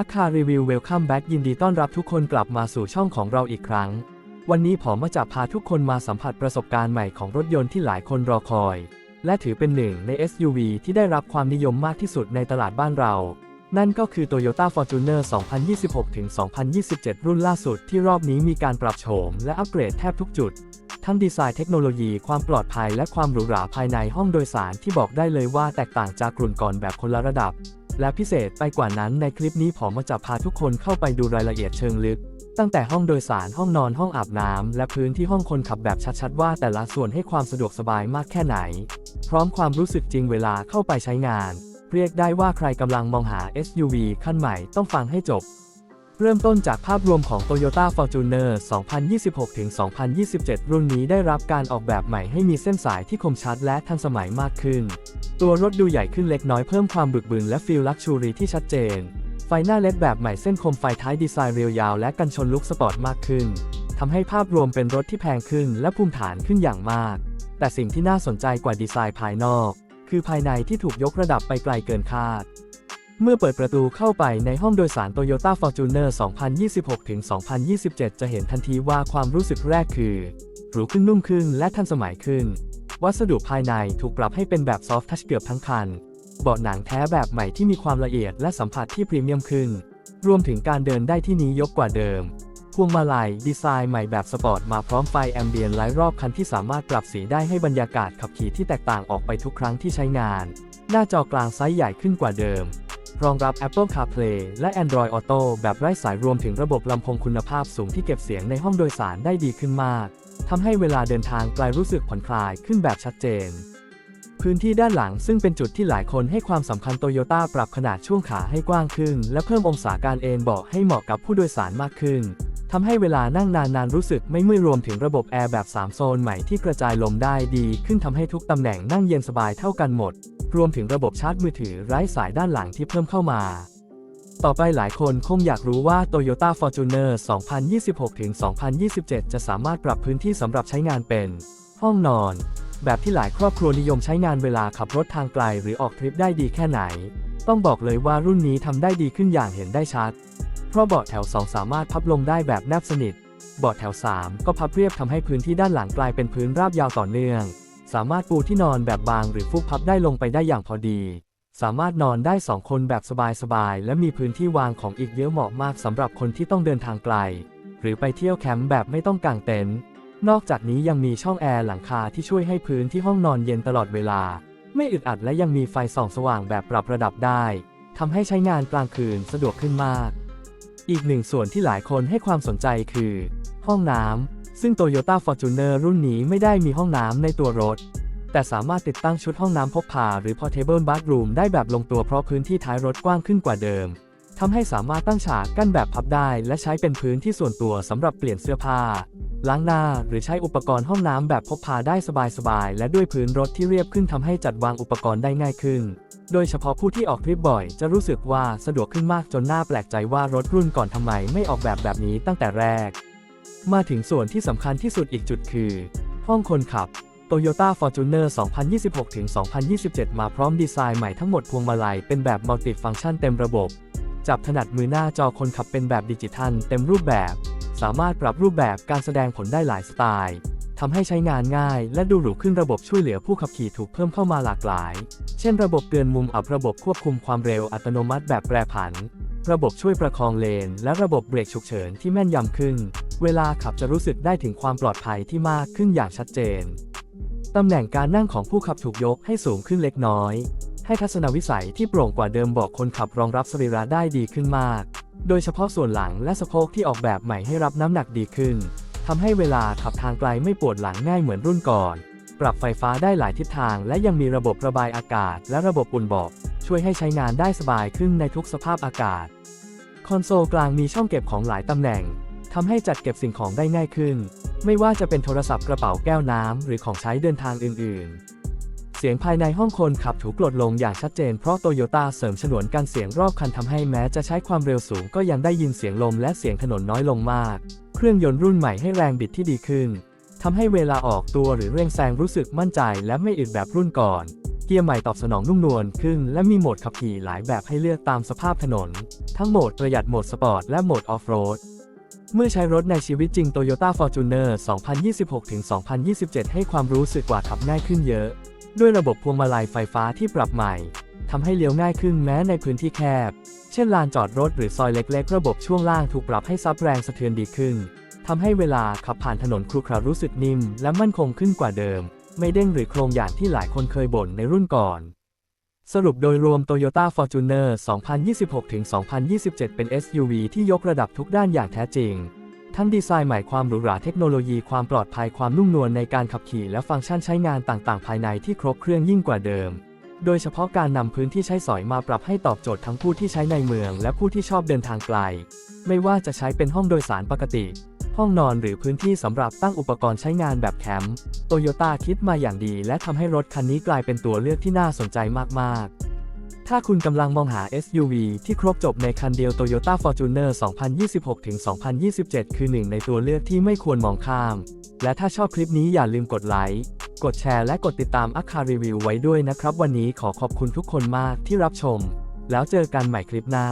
อาคารีวิวเวลคัมแบ็กยินดีต้อนรับทุกคนกลับมาสู่ช่องของเราอีกครั้ง วันนี้ผมมาจะพาทุกคนมาสัมผัสประสบการณ์ใหม่ของรถยนต์ที่หลายคนรอคอย และถือเป็นหนึ่งใน SUV ที่ได้รับความนิยมมากที่สุดในตลาดบ้านเรา นั่นก็คือ Toyota Fortuner 2026-2027 รุ่นล่าสุดที่รอบนี้มีการปรับโฉมและอัปเกรดแทบทุกจุด ทั้งดีไซน์เทคโนโลยีความปลอดภัยและความหรูหราภายในห้องโดยสารที่บอกได้เลยว่าแตกต่างจากกลุ่นก่อนแบบคนละระดับ และพิเศษไปกว่านั้นในคลิปนี้ผมจะพาทุกคนเข้าไปดูรายละเอียดเชิงลึก ตั้งแต่ห้องโดยสารห้องนอนห้องอาบน้ำและพื้นที่ห้องคนขับแบบชัดๆ ว่าแต่ละส่วนให้ความสะดวกสบายมากแค่ไหน พร้อมความรู้สึกจริงเวลาเข้าไปใช้งาน เรียกได้ว่าใครกำลังมองหา SUV ขั้นใหม่ต้องฟังให้จบ เริ่มต้นจากภาพรวมของ Toyota Fortuner 2026-2027 รุ่นนี้ได้รับการออกแบบใหม่ให้มีเส้นสายที่คมชัดและทันสมัยมากขึ้น ตัวรถดูใหญ่ขึ้นเล็กน้อยเพิ่มความบึกบึนและฟีลลักชูรีที่ชัดเจน ไฟหน้าเล็ดแบบใหม่เส้นคมไฟท้ายดีไซน์เรียวยาวและกันชนลุกสปอร์ตมากขึ้น ทำให้ภาพรวมเป็นรถที่แพงขึ้นและภูมิฐานขึ้นอย่างมาก แต่สิ่งที่น่าสนใจกว่าดีไซน์ภายนอก คือภายในที่ถูกยกระดับไปไกลเกินคาด เมื่อเปิดประตูเข้าไปในห้องโดยสาร Toyota Fortuner 2026-2027 จะเห็นทันทีว่าความรู้สึกแรกคือหรูขึ้นนุ่มขึ้นและทันสมัยขึ้น วัสดุภายในถูกปรับให้เป็นแบบซอฟทัชเกือบทั้งคัน เบาะหนังแท้แบบใหม่ที่มีความละเอียดและสัมผัสที่พรีเมียมขึ้น รวมถึงการเดินได้ที่นี้ยกกว่าเดิม พวงมาลัยดีไซน์ใหม่แบบสปอร์ตมาพร้อมไฟแอมเบียนไลท์รอบคันที่สามารถปรับสีได้ให้บรรยากาศขับขี่ที่แตกต่างออกไปทุกครั้งที่ใช้งาน หน้าจอกลางไซส์ใหญ่ขึ้นกว่าเดิม รองรับ Apple CarPlay และ Android Auto แบบไร้สายรวมถึงระบบลำโพงคุณภาพสูงที่เก็บเสียงในห้องโดยสารได้ดีขึ้นมากทำให้เวลาเดินทางไกลรู้สึกผ่อนคลายขึ้นแบบชัดเจน พื้นที่ด้านหลังซึ่งเป็นจุดที่หลายคนให้ความสำคัญโตโยต้าปรับขนาดช่วงขาให้กว้างขึ้น และเพิ่มองศาการเอนเบาะให้เหมาะกับผู้โดยสารมากขึ้น ทำให้เวลานั่งนานๆรู้สึกไม่เมื่อยรวมถึงระบบแอร์แบบ 3 โซนใหม่ที่กระจายลมได้ดีขึ้นทำให้ทุกตำแหน่งนั่งเย็นสบายเท่ากันหมด รวมถึงระบบชาร์จมือถือไร้สายด้านหลังที่เพิ่มเข้ามา ต่อไปหลายคนคงอยากรู้ว่า Toyota Fortuner 2026-2027 จะสามารถปรับพื้นที่สำหรับใช้งานเป็น ห้องนอน แบบที่หลายครอบครัวนิยมใช้งานเวลาขับรถทางไกลหรือออกทริปได้ดีแค่ไหน ต้องบอกเลยว่ารุ่นนี้ทำได้ดีขึ้นอย่างเห็นได้ชัด เพราะเบาะแถว 2 สามารถพับลงได้แบบแนบสนิท เบาะแถว 3 ก็พับเรียบทำให้พื้นที่ด้านหลังกลายเป็นพื้นราบยาวต่อเนื่อง สามารถปูที่นอนแบบบางหรือฟูกพับได้ลงไปได้อย่างพอดี สามารถนอนได้ 2 คนแบบสบายๆ และมีพื้นที่วางของอีกเยอะเหมาะมากสำหรับคนที่ต้องเดินทางไกล หรือไปเที่ยวแคมป์แบบไม่ต้องกางเต็นท์ นอกจากนี้ยังมีช่องแอร์หลังคาที่ช่วยให้พื้นที่ห้องนอนเย็นตลอดเวลา ไม่อึดอัดและยังมีไฟส่องสว่างแบบปรับระดับได้ทำให้ใช้งานกลางคืนสะดวกขึ้นมาก อีกหนึ่งส่วนที่หลายคนให้ความสนใจคือ ห้องน้ำซึ่ง Toyota Fortuner รุ่นนี้ไม่ได้มีห้องน้ำในตัวรถ แต่สามารถติดตั้งชุดห้องน้ำพกพาหรือ Portable Bathroom ได้แบบลงตัวเพราะพื้นที่ท้ายรถกว้างขึ้นกว่าเดิม ทำให้สามารถตั้งฉากกั้นแบบพับได้ และใช้เป็นพื้นที่ส่วนตัวสำหรับเปลี่ยนเสื้อผ้า ล้างหน้าหรือใช้อุปกรณ์ห้องน้ำแบบพกพาได้สบายๆ และด้วยพื้นรถที่เรียบขึ้นทำให้จัดวางอุปกรณ์ได้ง่ายขึ้น โดยเฉพาะผู้ที่ออกทริปบ่อย จะรู้สึกว่าสะดวกขึ้นมากจนน่าแปลกใจว่ารถรุ่นก่อนทำไมไม่ออกแบบแบบนี้ตั้งแต่แรก มาถึงส่วนที่สำคัญที่สุดอีกจุดคือ ห้องคนขับ Toyota Fortuner 2026-2027 มาพร้อมดีไซน์ใหม่ทั้งหมดพวงมาลัยเป็นแบบมัลติฟังก์ชันเต็มระบบ จับถนัดมือหน้าจอคนขับเป็นแบบดิจิทัลเต็มรูปแบบ สามารถปรับรูปแบบการแสดงผลได้หลายสไตล์ทำให้ใช้งานง่าย และดูหรูขึ้นระบบช่วยเหลือผู้ขับขี่ถูกเพิ่มเข้ามาหลากหลาย เช่น ระบบเตือนมุมอับระบบควบคุมความเร็วอัตโนมัติแบบแปรผัน ระบบช่วยประคองเลน และระบบเบรกฉุกเฉินที่แม่นยำขึ้น เวลาขับจะรู้สึกได้ถึงความปลอดภัยที่มากขึ้นอย่างชัดเจนตำแหน่งการนั่งของผู้ขับถูกยกให้สูงขึ้นเล็กน้อย ให้ทัศนวิสัยที่โปร่งกว่าเดิมบอกคนขับรองรับสรีระได้ดีขึ้นมาก โดยเฉพาะส่วนหลังและสะโพกที่ออกแบบใหม่ให้รับน้ำหนักดีขึ้นทำให้เวลาขับทางไกลไม่ปวดหลังง่ายเหมือนรุ่นก่อน ปรับไฟฟ้าได้หลายทิศทาง และยังมีระบบระบายอากาศ และระบบอุ่นบาะช่วยให้ใช้งานได้สบายขึ้นในทุกสภาพอากาศ คอนโซลกลางมีช่องเก็บของหลายตำแหน่งทำให้จัดเก็บสิ่งของได้ง่ายขึ้น ไม่ว่าจะเป็นโทรศัพท์กระเป๋าแก้วน้ำหรือของใช้เดินทางอื่นๆ เสียงภายในห้องคนขับถูกลดลงอย่างชัดเจนเพราะโตโยต้าเสริมฉนวนกันเสียงรอบคันทำให้แม้จะใช้ความเร็วสูงก็ยังได้ยินเสียงลมและเสียงถนนน้อยลงมาก เครื่องยนต์รุ่นใหม่ให้แรงบิดที่ดีขึ้นทำให้เวลาออกตัวหรือเร่งแซงรู้สึกมั่นใจและไม่อึดแบบรุ่นก่อน เกียร์ใหม่ตอบสนองนุ่มนวลขึ้น และมีโหมดขับขี่หลายแบบให้เลือกตามสภาพถนน ทั้งโหมดประหยัดโหมดสปอร์ตและโหมดออฟโรดเมื่อใช้รถในชีวิตจริง Toyota Fortuner 2026-2027 ให้ความรู้สึกกว่าขับง่ายขึ้นเยอะ ด้วยระบบพวงมาลัยไฟฟ้าที่ปรับใหม่ทำให้เลี้ยวง่ายขึ้นแม้ในพื้นที่แคบ เช่นลานจอดรถหรือซอยเล็กๆ ระบบช่วงล่างถูกปรับให้ซับแรงสะเทือนดีขึ้นทำให้เวลาขับผ่านถนนครุขระรู้สึกนิ่ม และมั่นคงขึ้นกว่าเดิม ไม่เด้งหรือโครงอย่างที่หลายคนเคยบ่นในรุ่นก่อน สรุปโดยรวม Toyota Fortuner 2026-2027 เป็น SUV ที่ยกระดับทุกด้านอย่างแท้จริง ทั้งดีไซน์ใหม่ความหรูหราเทคโนโลยีความปลอดภัยความนุ่มนวลในการขับขี่และฟังก์ชันใช้งานต่างๆ ภายในที่ครบเครื่องยิ่งกว่าเดิม โดยเฉพาะการนำพื้นที่ใช้สอยมาปรับให้ตอบโจทย์ทั้งผู้ที่ใช้ในเมือง และผู้ที่ชอบเดินทางไกล ไม่ว่าจะใช้เป็นห้องโดยสารปกติ ห้องนอนหรือพื้นที่สำหรับตั้งอุปกรณ์ใช้งานแบบแคมป์โตโยต้าคิดมาอย่างดี และทำให้รถคันนี้กลายเป็นตัวเลือกที่น่าสนใจมากๆ ถ้าคุณกำลังมองหา SUV ที่ครบจบในคันเดียว Toyota Fortuner 2026-2027 คือหนึ่งในตัวเลือกที่ไม่ควรมองข้าม และถ้าชอบคลิปนี้อย่าลืมกดไลค์ กดแชร์และกดติดตามอัคคารีวิวไว้ด้วยนะครับ วันนี้ขอขอบคุณทุกคนมากที่รับชม แล้วเจอกันใหม่คลิปหน้า